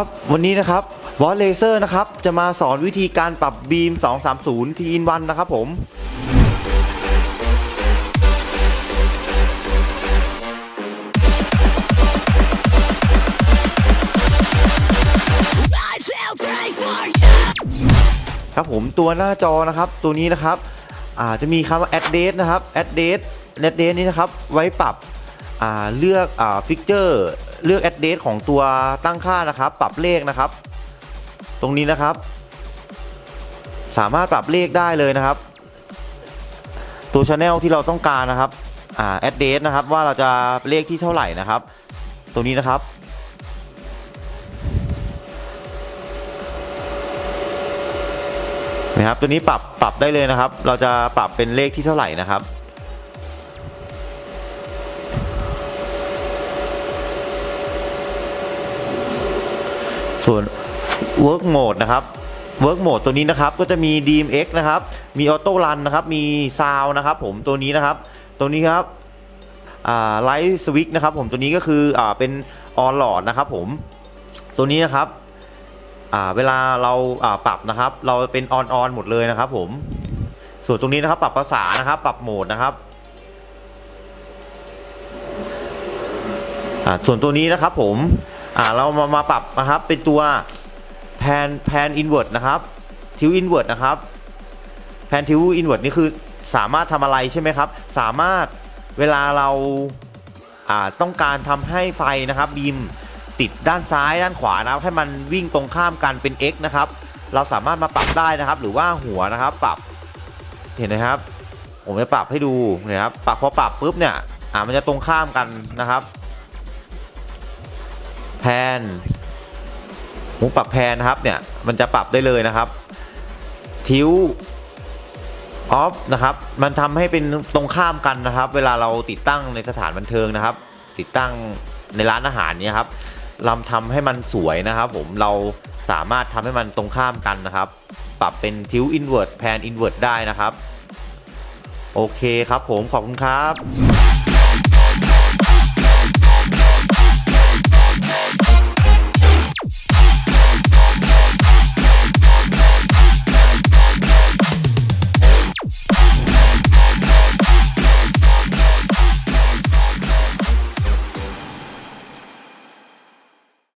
ับวันนี้นะครับวอลเลเซอร์นะครับ จะมาสอนวิธีการปรับบีม 230 ทีอินวันนะครับผม ครับผมตัวหน้าจอนะครับ ตัวนี้นะครับอาจะมีคำว่า address นะครับ address address นี้นะครับ ไว้ปรับเลือกอฟิกเจอร์ เลือก address ของตัวตั้งค่านะครับ ปรับเลขนะครับ ตรงนี้นะครับ สามารถปรับเลขได้เลยนะครับ ตัวช anel ที่เราต้องการนะครับอ่า address นะครับว่าเราจะเลขที่เท่าไหร่นะครับ ตรงนี้นะครับนะครับตัวนี้ปรับปรับได้เลยนะครับ เราจะปรับเป็นเลขที่เท่าไหร่นะครับ ส่วน work mode นะครับ work mode ตัวนี้นะครับก็จะมี DMX นะครับ มี auto run นะครับ มี sound นะครับผมตัวนี้นะครับ ตัวนี้ครับอ่า light switch นะครับผมตัวนี้ก็คืออ่าเป็น on load นะครับผมตัวนี้นะครับอ่าเวลาเราอ่าปรับนะครับ เราเป็นออนออนหมดเลยนะครับ ผม ส่วนตรงนี้นะครับ ปรับภาษานะครับ ปรับโหมดนะครับอ่าส่วนตัวนี้นะครับผม อ่าเรามามาปรับนะครับเป็นตัวแพนแพนอินเวอร์ตนะครับทิวอินเวอร์ตนะครับแพนทิวอินเวอร์ตนี่คือสามารถทำอะไรใช่ไหมครับ สามารถเวลาเราอ่าต้องการทำให้ไฟนะครับบีมติดด้านซ้ายด้านขวานะครับให้มันวิ่งตรงข้ามกันเป็น x นะครับ เราสามารถมาปรับได้นะครับ หรือว่าหัวนะครับปรับเห็นไหมครับ ผมจะปรับให้ดูนะครับปรับพอปรับปุ๊บเนี่ยอ่ามันจะตรงข้ามกันนะครับ แพนผมปรับแพนนะครับเนี่ยมันจะปรับได้เลยนะครับ ทิวออฟนะครับ มันทำให้เป็นตรงข้ามกันนะครับ เวลาเราติดตั้งในสถานบันเทิงนะครับ ติดตั้งในร้านอาหารเนี่ยครับเราทำให้มันสวยนะครับ ผมเราสามารถทำให้มันตรงข้ามกันนะครับ ปรับเป็นทิวอินเวอร์ตแพนอินเวอร์ตได้นะครับ โอเคครับผมขอบคุณครับ